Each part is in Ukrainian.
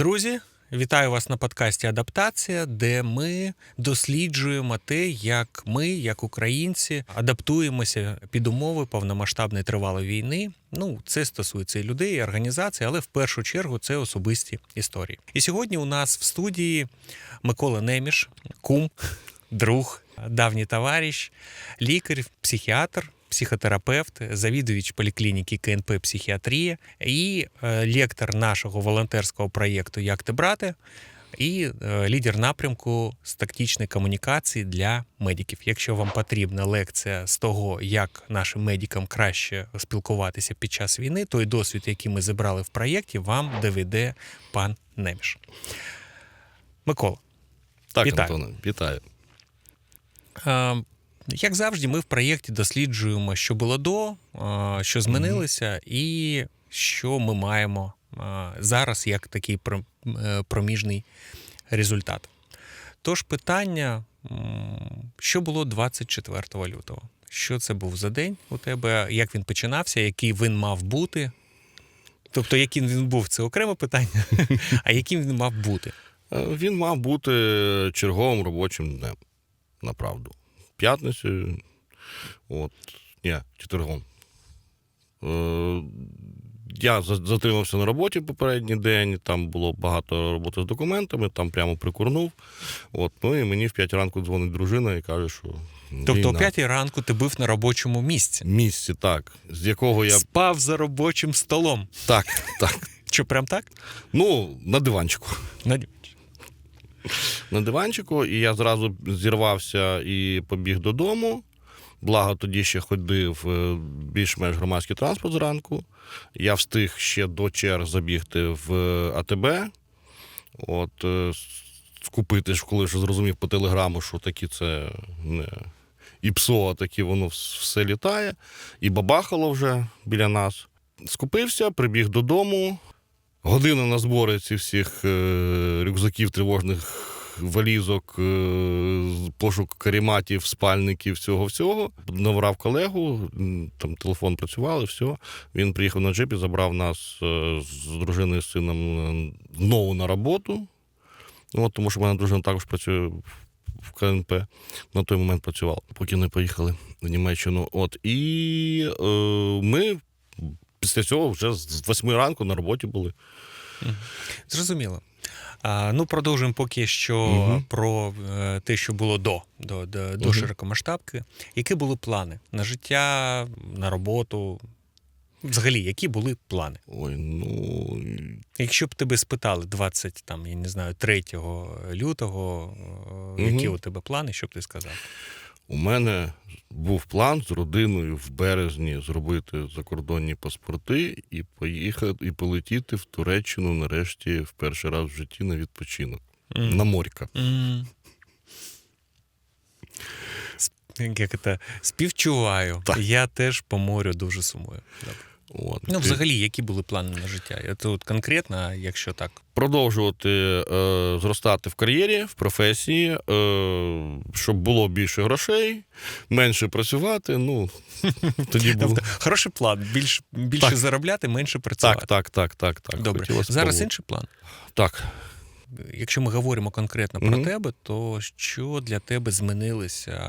Друзі, вітаю вас на подкасті Адаптація, де ми досліджуємо те, як ми, як українці, адаптуємося під умови повномасштабної тривалої війни. Ну, це стосується і людей, і організацій, але в першу чергу це особисті історії. І сьогодні у нас в студії Микола Неміш, кум, друг, давній товариш, лікар, психіатр. Психотерапевт, завідувач поліклініки КНП Психіатрія і е, лектор нашого волонтерського проєкту Як ти брати, і е, лідер напрямку з тактичної комунікації для медиків. Якщо вам потрібна лекція з того, як нашим медикам краще спілкуватися під час війни, той досвід, який ми зібрали в проєкті, вам доведе пан Неміш. Микола. Так, Вітаю. Антоне, вітаю. Як завжди, ми в проєкті досліджуємо, що було до, що змінилося, і що ми маємо зараз як такий е, проміжний результат. Тож питання: що було 24 лютого? Що це був за день у тебе? Як він починався, який він мав бути? Тобто, яким він був, це окреме питання, а яким він мав бути? Е, Він мав бути черговим робочим днем. Направду. П'ятницю. От. Ні, четвергом. Е, Я затримався на роботі попередній день, там було багато роботи з документами, там прямо прикурнув. От, ну і мені в 5 ранку дзвонить дружина і каже, що. Тобто, о війна. 5 ранку ти був на робочому місці. місці, так, з якого я. Спав за робочим столом. Так, так. Що, прям так? Ну, на диванчику. Надю. На диванчику, і я зразу зірвався і побіг додому. Благо тоді ще ходив е, більш-менш громадський транспорт зранку. Я встиг ще до черг забігти в АТБ. От, е, скупити, коли вже зрозумів по телеграму, що такі це не і ПСО, а такі воно все літає, і бабахало вже біля нас. Скупився, прибіг додому. Година на збори цих всіх е, рюкзаків, тривожних валізок, е, пошук каріматів, спальників, всього всього. Наврав колегу, там телефон працював, все. Він приїхав на джипі, забрав нас е, з дружиною і сином знову на роботу. От, тому що в мене дружина також працює в КНП. На той момент працювала, поки не поїхали в Німеччину. От, і е, ми після цього вже з 8 ранку на роботі були. Зрозуміло. А, ну, продовжуємо поки що Мгм. про е, те, що було до, до, до, до широкомасштабки. Які були плани на життя, на роботу? Взагалі, які були плани? Ой, ну Якщо б тебе спитали 20, там, я не знаю, 3 лютого, е, які у тебе плани, що б ти сказав? у мене був план з родиною в березні зробити закордонні паспорти і поїхати і полетіти в Туреччину нарешті в перший раз в житті на відпочинок. Mm. На морька. Mm. Як це? Співчуваю. Так. Я теж по морю дуже сумую. От. Ну, взагалі, які були плани на життя? Це от конкретно, якщо так. продовжувати е, зростати в кар'єрі, в професії, е, щоб було більше грошей, менше працювати. Ну тоді було. Тобто, хороший план. Більш, більше Так. заробляти, менше працювати. Так, так, так, так, так. Добре. Хотілося Зараз спробувати. інший план. Так. Якщо ми говоримо конкретно про Мгм. тебе, то що для тебе змінилося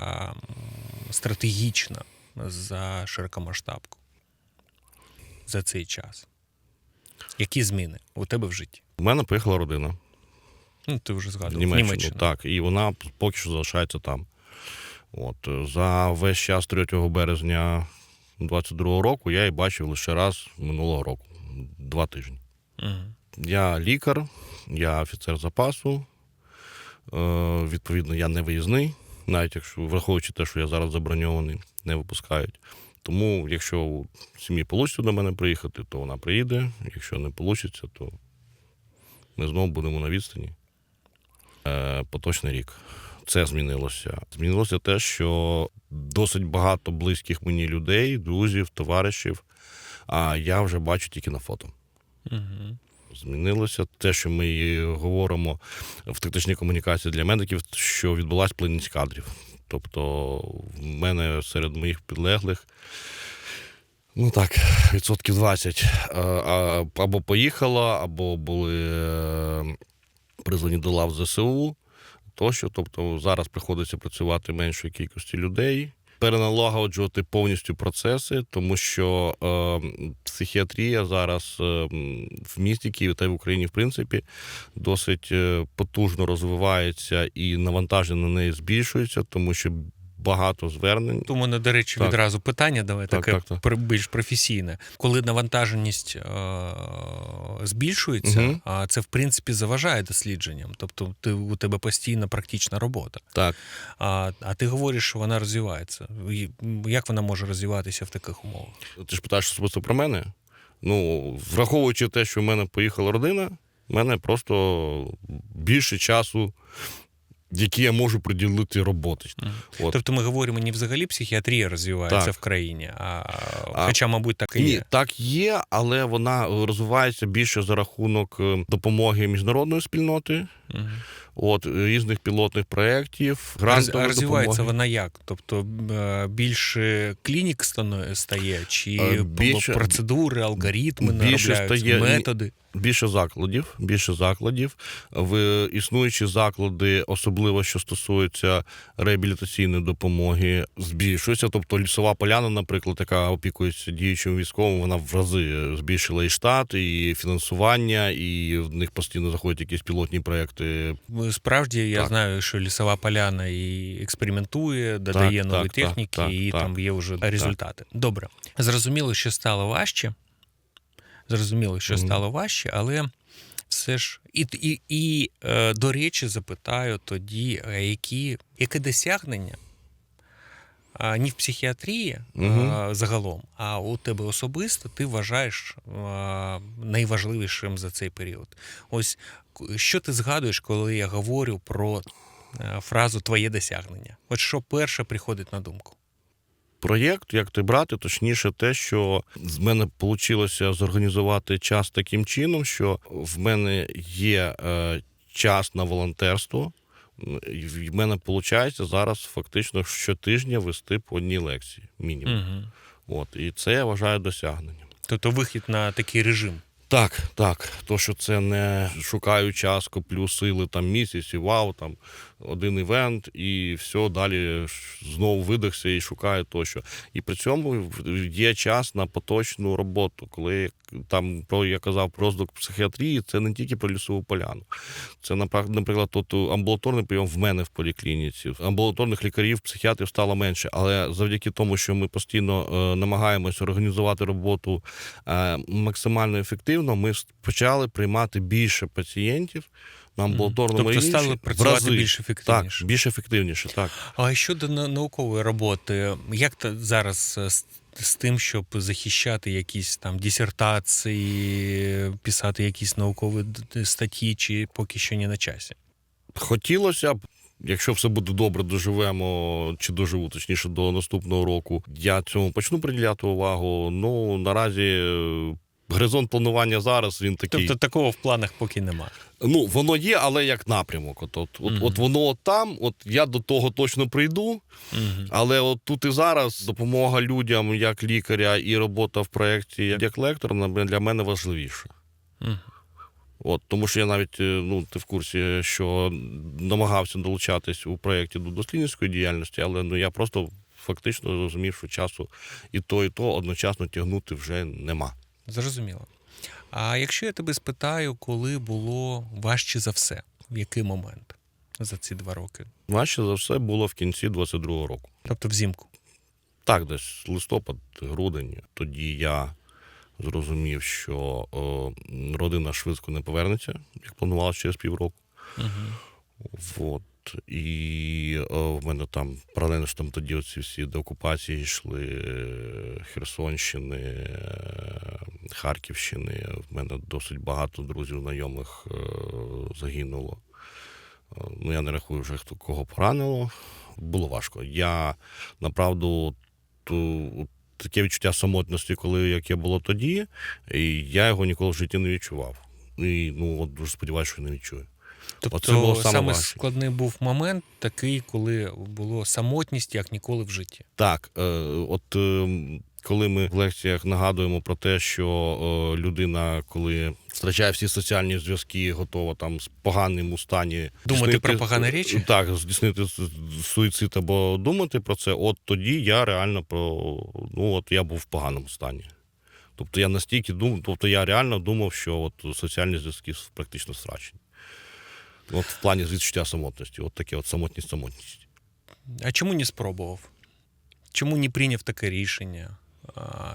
стратегічно за широкомасштабку за цей час? Які зміни у тебе в житті? У мене поїхала родина. Ну, ти вже згадував. Німеччину, Німеччину. Так, і вона поки що залишається там. От, е, за весь час 3 березня 22-го року я її бачив лише раз минулого року, два тижні. Мгм. Я лікар, я офіцер запасу. Е, відповідно, я не виїзний, навіть якщо враховуючи те, що я зараз заброньований, не випускають. Тому, якщо у сім'ї вийде до мене приїхати, то вона приїде. Якщо не вийде, то ми знову будемо на відстані. Е, поточний рік. Це змінилося. Змінилося те, що досить багато близьких мені людей, друзів, товаришів, а я вже бачу тільки на фото. Мгм. Змінилося те, що ми говоримо в тактичній комунікації для медиків, що відбулася плинність кадрів. Тобто, в мене серед моїх підлеглих Ну так, відсотків 20 е, або поїхала, або були е, призвані до лав ЗСУ тощо. Тобто зараз приходиться працювати меншої кількості людей, переналагоджувати повністю процеси, тому що е, психіатрія зараз е, в місті Києві та й в Україні, в принципі, досить е, потужно розвивається і навантаження на неї збільшується, тому що багато звернень. У мене, до речі, Так. відразу питання давай Так, таке так, так. більш професійне. Коли навантаженість е- збільшується, Мгм. а це в принципі заважає дослідженням. Тобто ти, у тебе постійна практична робота. Так. А, а ти говориш, що вона розвивається. Як вона може розвиватися в таких умовах? Ти ж питаєш особисто про мене. Ну, враховуючи те, що в мене поїхала родина, в мене просто більше часу, який я можу приділити роботі. От. Тобто ми говоримо, не взагалі психіатрія розвивається Так. в країні, а, А- хоча, мабуть, так і Ні, є. так є, але вона розвивається більше за рахунок е, допомоги міжнародної спільноти, Мгм. от різних пілотних проєктів, грантової а розвивається допомоги. вона як? Тобто е, більше клінік стає, чи Е, більше- процедури, алгоритми більше стає- методи. Більше закладів, більше закладів. В існуючі заклади, особливо що стосується реабілітаційної допомоги, збільшується. Тобто лісова поляна, наприклад, яка опікується діючим військовим, вона в рази збільшила і штат, і фінансування, і в них постійно заходять якісь пілотні проекти. Справді я Так. знаю, що лісова поляна і експериментує, додає Так, нові так, так, техніки, так, і так. там є вже результати. Добре, зрозуміло, що стало важче. Зрозуміло, що стало важче, але все ж і, і, і е, до речі, запитаю тоді, які, яке досягнення не в психіатрії а, загалом, а у тебе особисто ти вважаєш а, найважливішим за цей період. Ось що ти згадуєш, коли я говорю про е, фразу твоє досягнення? От що перше приходить на думку? Проєкт, як ти брати, точніше, те, що з мене вийшло зорганізувати час таким чином, що в мене є е, час на волонтерство. І В мене виходить зараз фактично щотижня вести по одній лекції, мінімум. Угу. От, і це я вважаю досягненням. Тобто вихід на такий режим. Так, так. То, що це не шукаю час, коплю сили там місяць, і вау, там один івент, і все, далі знову видихся і шукаю тощо. І при цьому є час на поточну роботу. Коли там про я казав про розвиток психіатрії, це не тільки про лісову поляну. Це наприклад, тут амбулаторний прийом в мене в поліклініці. Амбулаторних лікарів, психіатрів стало менше, але завдяки тому, що ми постійно е, намагаємося організувати роботу е, максимально ефективно, ми почали приймати більше пацієнтів на амбулаторному Тобто рівні. стали в працювати рази. більш ефективніше. Так, більш ефективніше, так. А щодо наукової роботи, як зараз е, з, з тим, щоб захищати якісь там дисертації, писати якісь наукові статті, чи поки що не на часі? Хотілося б, якщо все буде добре, доживемо чи доживу, точніше, до наступного року. Я цьому почну приділяти увагу. Ну наразі е, горизонт планування зараз він такий. Тобто такого в планах поки нема. Ну, воно є, але як напрямок. От, от, от, Мгм. от воно от там, от я до того точно прийду, Угу. але от тут і зараз допомога людям як лікаря і робота в проєкті як лектор на- для мене важливіша. Угу. От, тому що я навіть, е, ну, ти в курсі, що намагався долучатись у проєкті до дослідницької діяльності, але ну, я просто фактично зрозумів, що часу і то, і то одночасно тягнути вже нема. Зрозуміло. А якщо я тебе спитаю, коли було важче за все, в який момент за ці два роки? Важче за все було в кінці 22-го року. Тобто взимку. Так, десь листопад, грудень. Тоді я зрозумів, що о, родина швидко не повернеться, як планувалося через півроку. Угу. От. І о, в мене там паралельно ж там тоді оці всі деокупації йшли е, Херсонщини, е, Харківщини. В мене досить багато друзів, знайомих е, загинуло. Е, Ну, я не рахую вже хто кого поранило. Було важко. Я направду ту, таке відчуття самотності, коли яке було тоді, і я його ніколи в житті не відчував. І ну от дуже сподіваюся, що не відчую. Тобто Оце було саме саме важче. складний був момент такий, коли було самотність, як ніколи в житті. Так, е, от е, Коли ми в лекціях нагадуємо про те, що е, людина, коли втрачає всі соціальні зв'язки, готова там з поганим у стані Думати здійснити- про погані речі? так, здійснити с- суїцид або думати про це, от тоді я реально про ну от я був в поганому стані. Тобто я настільки думав, тобто я реально думав, що от соціальні зв'язки практично страчені. От в плані відчуття самотності, от таке от самотність, самотність. А чому не спробував? Чому не прийняв таке рішення?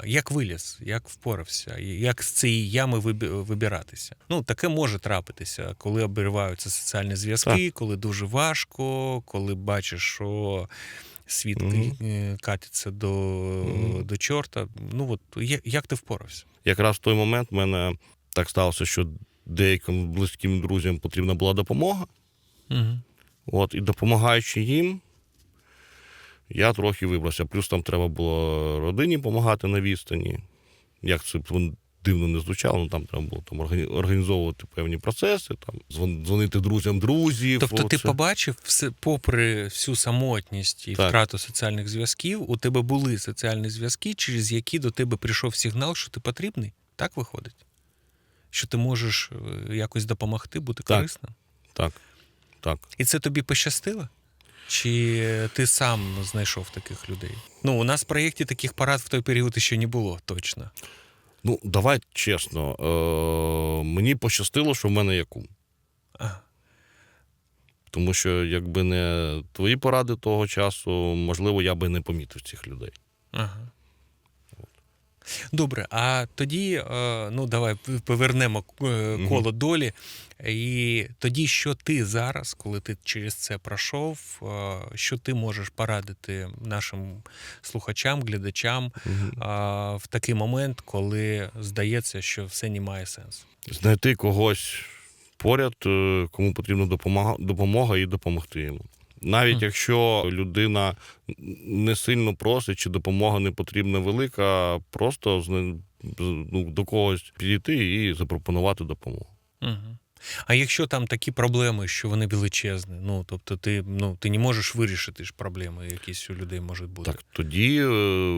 Як виліз, як впорався, як з цієї ями вибиратися? Ну, таке може трапитися, коли обриваються соціальні зв'язки, коли дуже важко, коли бачиш, що світ е, катиться до, Мгм. до чорта. Ну от як ти впорався? Якраз в той момент в мене так сталося, що деяким близьким друзям потрібна була допомога. Угу. От, і допомагаючи їм, я трохи вибрався. Плюс там треба було родині допомагати на відстані. Як це дивно не звучало, ну там треба було там, організовувати певні процеси, там, дзвонити друзям друзів. Тобто ти оце. побачив, все, попри всю самотність і Так. втрату соціальних зв'язків, у тебе були соціальні зв'язки, через які до тебе прийшов сигнал, що ти потрібний? Так виходить? Що ти можеш е, якось допомогти, бути Так. корисним? Так, так. І це тобі пощастило? Чи ти сам знайшов таких людей? Ну, у нас в проєкті таких парад в той період ще не було точно. Ну, давай чесно, е- мені пощастило, що в мене є кум. А, Тому що якби не твої поради того часу, можливо, я би не помітив цих людей. Ага. Добре, а тоді, е, ну давай повернемо е, коло долі. І тоді, що ти зараз, коли ти через це пройшов, е, що ти можеш порадити нашим слухачам, глядачам а, в такий момент, коли здається, що все не має сенсу? Знайти когось поряд, кому потрібна допомога, допомога і допомогти йому. Навіть якщо людина не сильно просить, чи допомога не потрібна велика, просто ну, до когось підійти і запропонувати допомогу. Угу. А якщо там такі проблеми, що вони величезні, ну тобто ти, ну, ти не можеш вирішити ж проблеми, якісь у людей можуть бути. Так тоді е,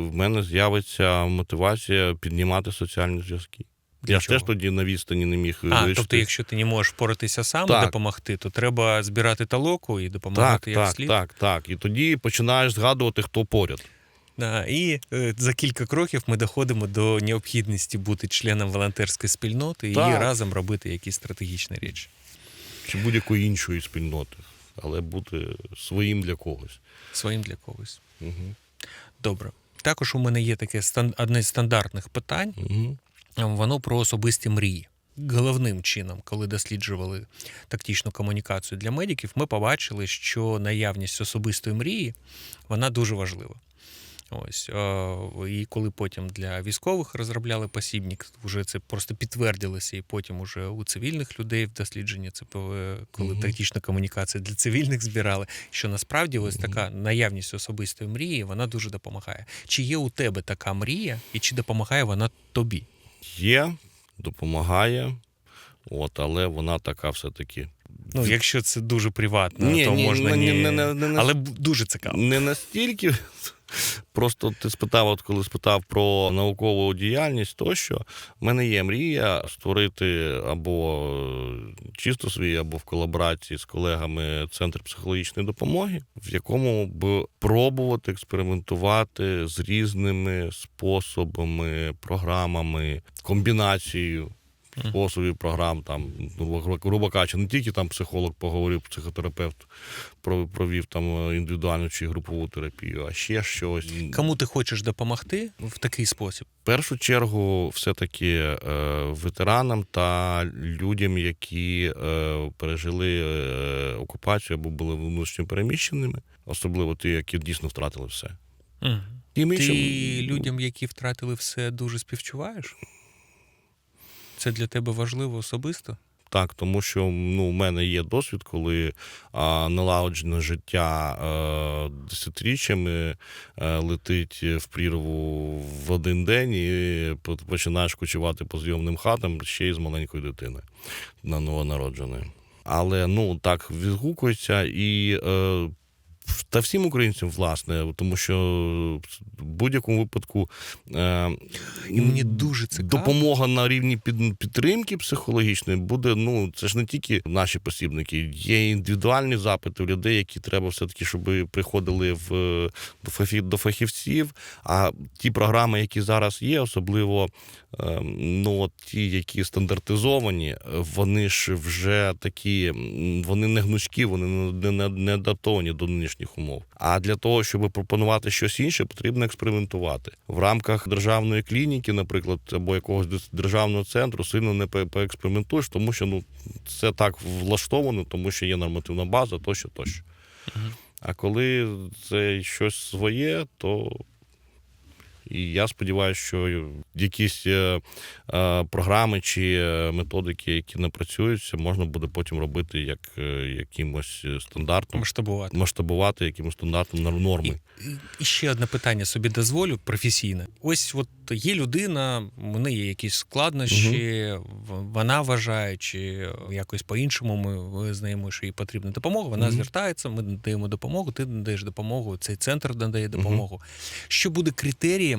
в мене з'явиться мотивація піднімати соціальні зв'язки. Для Я ж теж тоді на відстані не міг А, вирішити. тобто, якщо ти не можеш впоратися сам і Так. допомогти, то треба збирати талоку і допомагати Так, як так, слід. так, так. І тоді починаєш згадувати, хто поряд. Да, і е, за кілька кроків ми доходимо до необхідності бути членом волонтерської спільноти і разом робити якісь стратегічні речі. Чи будь-якої іншої спільноти, але бути своїм для когось. Своїм для когось. Угу. Добре. Також у мене є таке одне з стандартних питань. Угу. Воно про особисті мрії. Головним чином, коли досліджували тактичну комунікацію для медиків, ми побачили, що наявність особистої мрії вона дуже важлива. Ось і коли потім для військових розробляли посібник, вже це просто підтвердилося, і потім уже у цивільних людей в дослідженні це е, коли Мгм. тактична комунікація для цивільних збирали. Що насправді ось така наявність особистої мрії вона дуже допомагає. Чи є у тебе така мрія, і чи допомагає вона тобі? Є, допомагає, от, але вона така все-таки. Ну, якщо це дуже приватно, Ні, то ні, можна ні, ні, ні, не- не- не- але дуже цікаво. Не настільки. Просто ти спитав, от коли спитав про наукову діяльність, тощо в мене є мрія створити або е, чисто свій, або в колаборації з колегами центр психологічної допомоги, в якому б пробувати експериментувати з різними способами, програмами, комбінацією. Способів програм, там, грубо, грубо кажучи, не тільки там психолог поговорив, психотерапевт про- провів там е, індивідуальну чи групову терапію, а ще щось. Кому ти хочеш допомогти в такий спосіб? В першу чергу, все-таки е, ветеранам та людям, які е, пережили окупацію або були внутрішньо переміщеними, особливо ті, які дійсно втратили все. Угу. Тим Ти іншим- людям, які втратили все, дуже співчуваєш? Це для тебе важливо особисто? Так, тому що ну, в мене є досвід, коли а, налагоджене життя а, десятиріччями а, летить в прірву в один день і починаєш кочувати по зйомним хатам ще й з маленькою дитиною на новонародженою. Але ну так відгукується і. Е, та всім українцям, власне, тому що в будь-якому випадку е, І мені дуже цікаво. допомога на рівні під, підтримки психологічної буде. Ну це ж не тільки наші посібники, є індивідуальні запити у людей, які треба все-таки, щоб приходили в до фахів- до фахівців. А ті програми, які зараз є, особливо е, ну ті, які стандартизовані, вони ж вже такі, вони не гнучкі, вони не, не, не адаптовані до нинішніх умов. А для того, щоб пропонувати щось інше, потрібно експериментувати в рамках державної клініки, наприклад, або якогось державного центру, сильно не поекспериментуєш, тому що ну це так влаштовано, тому що є нормативна база, тощо, тощо. А коли це щось своє, то і я сподіваюся, що якісь е, е, програми чи е, методики, які напрацюються, можна буде потім робити як якимось стандартом, масштабувати. масштабувати якимось стандартом нор- норми. І, і ще одне питання собі дозволю професійне. Ось от є людина, в неї є якісь складнощі, в- вона вважає, чи якось по-іншому ми визнаємо, що їй потрібна допомога. Вона Мгм. звертається, ми надаємо допомогу, ти надаєш допомогу, цей центр надає допомогу. Що буде критерієм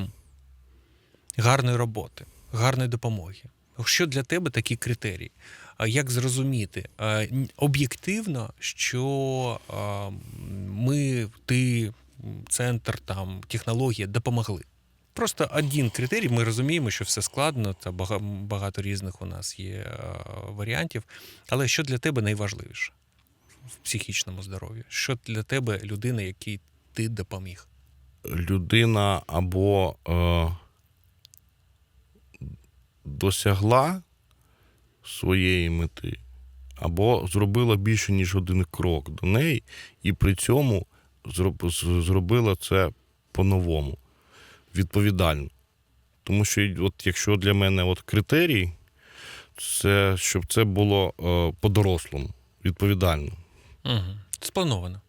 гарної роботи, гарної допомоги? Що для тебе такі критерії? Як зрозуміти об'єктивно, що ми, ти, центр, там, технологія допомогли? Просто один критерій, ми розуміємо, що все складно, та багато різних у нас є варіантів. Але що для тебе найважливіше в психічному здоров'ї? Що для тебе людина, якій ти допоміг? людина або е, досягла своєї мети, або зробила більше, ніж один крок до неї, і при цьому зробила це по-новому, відповідально. Тому що, от якщо для мене от критерій, це щоб це було е, по-дорослому, відповідально. Угу. Сплановано.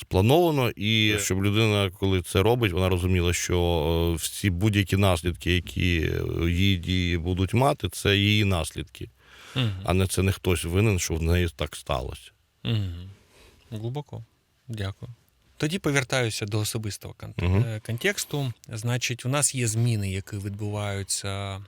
Сплановано, і щоб людина, коли це робить, вона розуміла, що е, всі будь-які наслідки, які е, її дії будуть мати, це її наслідки, Угу. а не це не хтось винен, що в неї так сталося. Угу. Глибоко. Дякую. Тоді повертаюся до особистого е, контексту. Значить, у нас є зміни, які відбуваються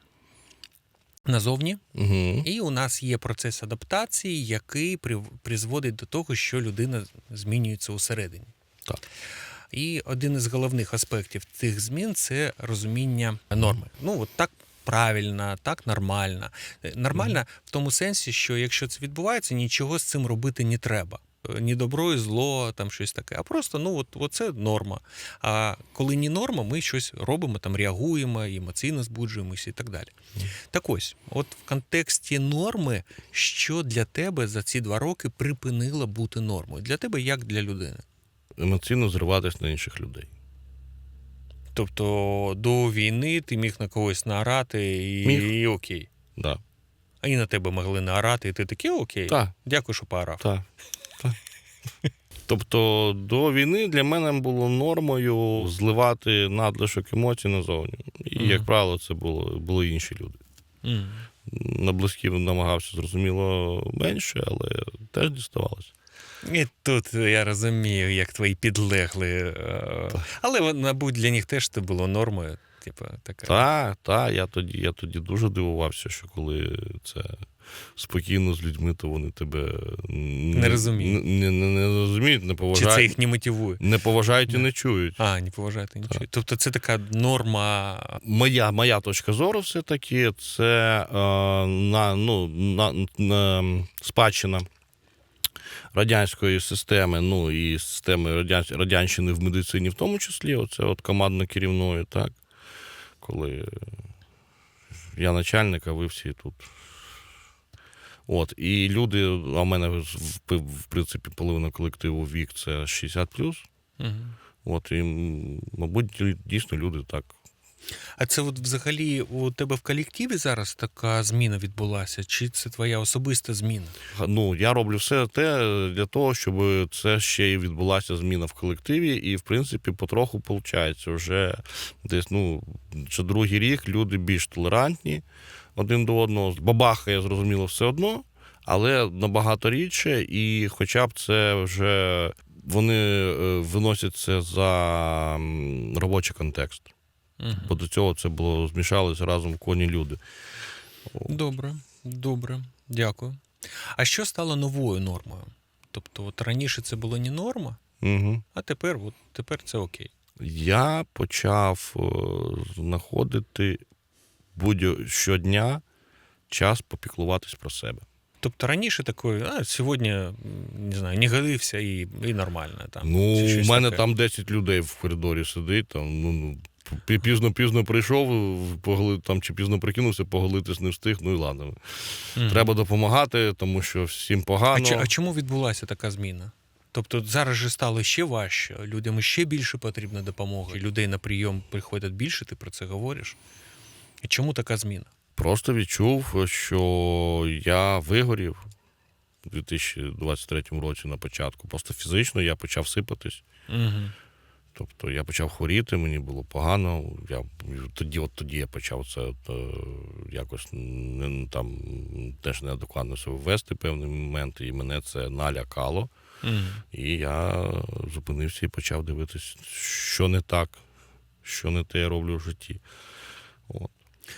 назовні, Угу. і у нас є процес адаптації, який призводить до того, що людина змінюється усередині. Так. І один із головних аспектів цих змін це розуміння норми. Ну, от так правильно, так нормально. Е, Нормально в тому сенсі, що якщо це відбувається, нічого з цим робити не треба. Е, Ні добро і зло, там щось таке. А просто ну от, от це норма. А коли не норма, ми щось робимо, там реагуємо, емоційно збуджуємося і так далі. Так ось, от в контексті норми, що для тебе за ці два роки припинило бути нормою? Для тебе як для людини? Емоційно зриватись на інших людей. Тобто до війни ти міг на когось наорати і, Міг. і окей. Да. А і на тебе могли наорати, і ти такий окей. Так. Дякую, що поорав. Так. Так. Тобто до війни для мене було нормою зливати надлишок емоцій назовні. І, Мгм. як правило, це було, були інші люди. Мгм. На близькі намагався, зрозуміло, менше, але теж діставалося. І тут я розумію, як твої підлегли. е, Але, мабуть, для них теж це було нормою. Типу, така. Так, так, я тоді, я тоді дуже дивувався, що коли це спокійно з людьми, то вони тебе Не розуміють. Не, не, не розуміють, не Чи це їх не мотивує? Не поважають і не чують. А, не поважаєте нічого. Тобто це така норма. Моя, моя точка зору все-таки це е, на, ну, на, на спадщина радянської системи, ну і системи радян, радянщини в медицині, в тому числі, оце от командно-керівної, так? Коли я начальник, а ви всі тут. От, і люди, а в мене в, в принципі половина колективу вік це 60 Мгм. От, і, мабуть, дійсно люди так А це от взагалі у тебе в колективі зараз така зміна відбулася? Чи це твоя особиста зміна? Ну, я роблю все те для того, щоб це ще й відбулася зміна в колективі, і, в принципі, потроху виходить. Вже десь, ну, другий рік люди більш толерантні один до одного. Бабахає, зрозуміло, все одно, але набагато рідше, і хоча б це вже вони е, виносять це за робочий контекст. Мгм. Бо до цього це було змішалися разом коні люди. Добре, добре, дякую. А що стало новою нормою? Тобто, от раніше це було не норма, Угу. а тепер, от, тепер це окей. Я почав е, знаходити будь щодня час попіклуватись про себе. Тобто раніше такої, а сьогодні не знаю, не годився і, і нормально. Там, Ну, у мене таке. там 10 людей в коридорі сидить. Там, ну, ну, пізно-пізно прийшов, погли, там, чи пізно прикинувся, поголитись не встиг. Ну і ладно. Мгм. Треба допомагати, тому що всім А, погано. чи- а чому відбулася така зміна? Тобто зараз же стало ще важче, людям ще більше потрібна допомога. Людей на прийом приходять більше, ти про це говориш. І чому така зміна? Просто відчув, що я вигорів у 2023 році на початку. Просто фізично я почав сипатись. Угу. Тобто я почав хворіти, мені було погано. Я тоді, от тоді я почав це от, е, якось не там теж неадекватно себе вести певний момент, і мене це налякало. Угу. І я зупинився і почав дивитись, що не так, що не те я роблю в житті. От.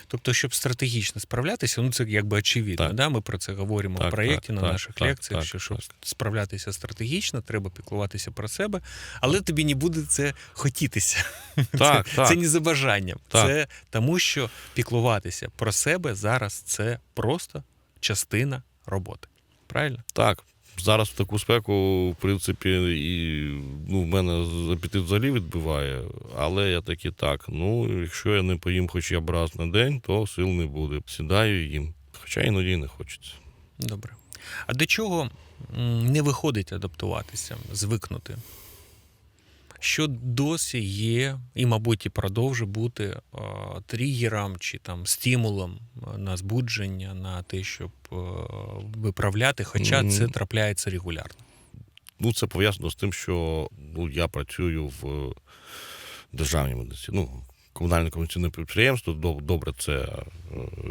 Тобто, щоб стратегічно справлятися, ну це якби очевидно. Так. Да? Ми про це говоримо Так, в проєкті так, на так, наших так, лекціях, так, що щоб так. справлятися стратегічно, треба піклуватися про себе, але тобі не буде це хотітися. Так, це, так. це не за бажанням. Так. Це тому, що піклуватися про себе зараз це просто частина роботи. Правильно? Так, зараз в таку спеку, в принципі, і ну, в мене апетит взагалі відбиває, але я таки так. Ну, якщо я не поїм хоча б раз на день, то сил не буде. Сідаю їм. Хоча іноді не хочеться. Добре. А до чого не виходить адаптуватися, звикнути? Що досі є, і, мабуть, і продовжує бути тригером чи там стимулом на збудження, на те, щоб виправляти, хоча це трапляється регулярно. Ну, це пов'язано з тим, що ну, я працюю в е, державній медицині. Ну, комунальне комерційне підприємство, добре, це е,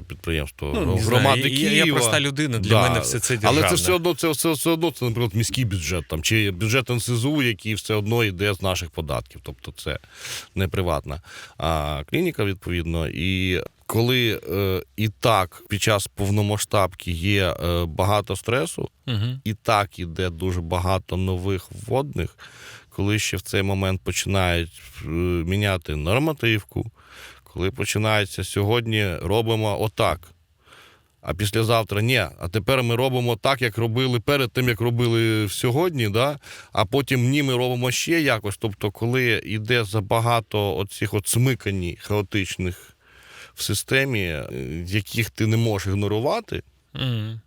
підприємство Ну, громади знаю, я- Києва. Я проста людина, для Да. мене все це державне. Але це все одно, це все, все одно, це, наприклад, міський бюджет там, чи бюджет НСЗУ, який все одно йде з наших податків. Тобто це не приватна а, клініка, відповідно. І коли е, і так під час повномасштабки є е, багато стресу, Угу. і так іде дуже багато нових вводних, коли ще в цей момент починають е, міняти нормативку, коли починається сьогодні робимо отак. А післязавтра ні. А тепер ми робимо так, як робили перед тим, як робили сьогодні, да? а потім ні, ми робимо ще якось. Тобто, коли йде забагато оцих от смикані хаотичних в системі, е, яких ти не можеш ігнорувати, Угу.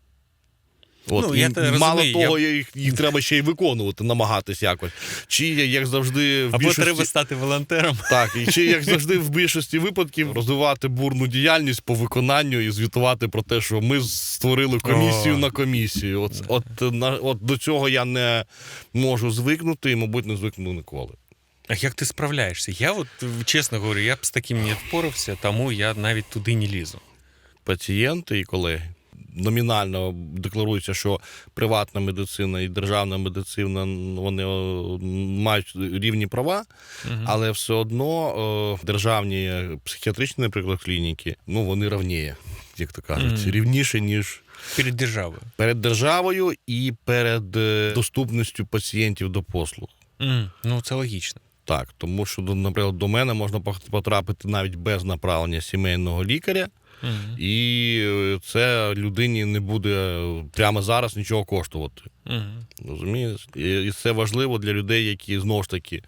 От, Ну, я те мало розумію, того, їх, їх треба ще й виконувати, намагатись якось. Чи як завжди в Або більшості, треба стати волонтером. так, і чи як завжди в більшості випадків розвивати бурну діяльність по виконанню і звітувати про те, що ми створили комісію О. на комісію. От, от, на, от до цього я не можу звикнути і, мабуть, не звикну ніколи. А як ти справляєшся? Я от чесно говорю, я б з таким не впорався, тому я навіть туди не лізу. Пацієнти і колеги. Номінально декларується, що приватна медицина і державна медицина вони мають рівні права, але все одно державні психіатричні, наприклад, клініки, ну вони равніє, як то кажуть, рівніше, ніж Перед державою. перед державою і перед е, доступністю пацієнтів до послуг. Мгм. Ну, це логічно. Так, тому що, наприклад, до мене можна потрапити навіть без направлення сімейного лікаря. І е, це людині не буде прямо зараз нічого коштувати. Розумієш? І це важливо для людей, які знову ж таки,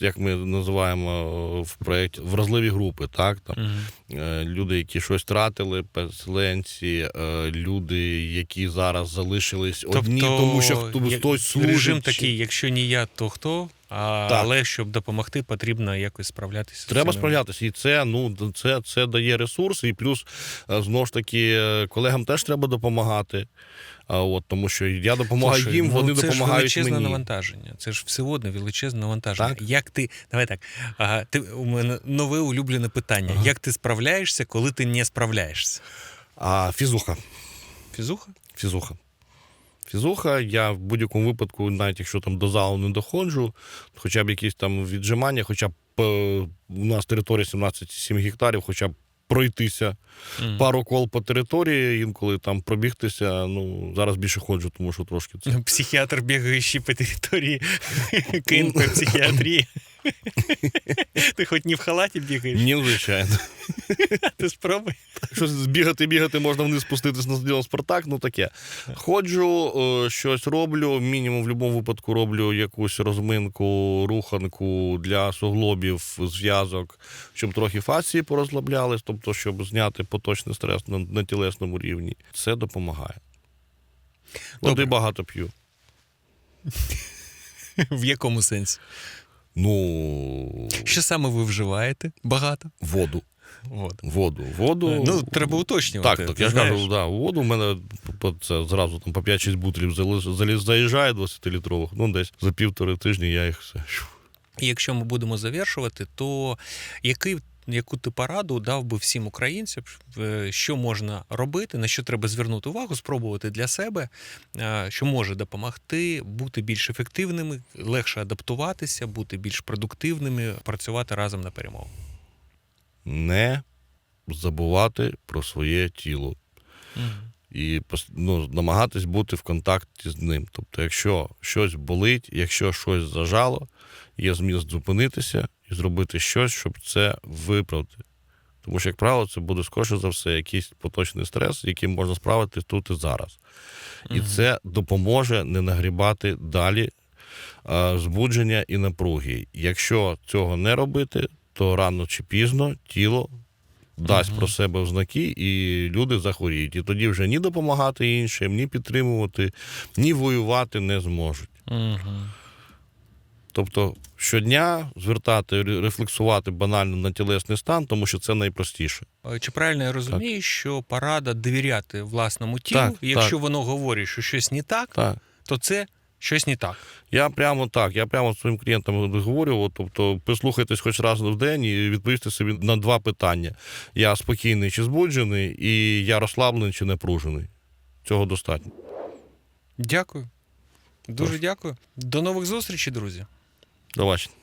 як ми називаємо е, в проєкті, вразливі групи, так? Там, Мгм. е, люди, які щось втратили, переселенці, е, люди, які зараз залишились одні, тому що хто, як- хтось служить. режим такий, якщо не я, то хто? А, Так. але щоб допомогти, потрібно якось справлятися. з Треба цими- справлятися, і це ну це, це дає ресурси, і плюс е, знову ж таки е, колегам теж треба допомагати. А от тому, що я допомагаю Слушай, їм, ну, вони це ж допомагають величезне мені. навантаження. Це ж все одно величезне навантаження. Так. Як ти. Давай так. Ага, ти, у мене нове улюблене питання. Ага. Як ти справляєшся, коли ти не справляєшся? А фізуха. Фізуха? Фізуха. Фізуха. Я в будь-якому випадку, навіть якщо там до залу не доходжу, хоча б якісь там віджимання, хоча б е, у нас територія 17,7 гектарів, хоча б пройтися Мгм. пару кол по території, інколи там пробігтися. Ну, зараз більше ходжу, тому що трошки це. Психіатр бігаючий по території КНП психіатрії. Ти хоч не в халаті бігаєш, Ні, звичайно. ти спробуй. Щось збігати, бігати, можна вниз спуститись на стадіон Спартак, ну таке. Ходжу, е, щось роблю, мінімум в будь-якому випадку роблю якусь розминку, руханку для суглобів, зв'язок, щоб трохи фасції порозслаблялись, тобто, щоб зняти поточний стрес на, на тілесному рівні. Це допомагає. Води багато п'ю. В якому сенсі? Ну, Що саме ви вживаєте? Багато? воду. Воду. Воду. Воду. Ну, треба уточнювати. Так, так, я ж кажу, да, воду в мене це зразу там по 5-6 бутлів заліз заїжджає 20-літрових, ну десь за півтори тижні я їх все. І Якщо ми будемо завершувати, то який, яку ти пораду дав би всім українцям, е, що можна робити, на що треба звернути увагу, спробувати для себе, е, що може допомогти бути більш ефективними, легше адаптуватися, бути більш продуктивними, працювати разом на перемогу. Не забувати про своє тіло і пос- ну, намагатись бути в контакті з ним. Тобто, якщо щось болить, якщо щось зажало, є зміст зупинитися і зробити щось, щоб це виправити. Тому що, як правило, це буде скоріше за все якийсь поточний стрес, яким можна справитись тут і зараз. І це допоможе не нагрібати далі а, збудження і напруги. Якщо цього не робити, то рано чи пізно тіло дасть про себе ознаки, і люди захворіють. І тоді вже ні допомагати іншим, ні підтримувати, ні воювати не зможуть. Угу. Тобто щодня звертати, рефлексувати банально на тілесний стан, тому що це найпростіше. Чи правильно я розумію, що порада довіряти власному тілу, Так, якщо так. воно говорить, що щось не так, Так. то це щось не так. Я прямо так, я прямо своїм клієнтам говорю, тобто прислухайтесь хоч раз в день і відповісти собі на два питання: я спокійний чи збуджений, і я розслаблений чи напружений. Цього достатньо. Дякую. Дуже дякую. До нових зустрічей, друзі. До побачення.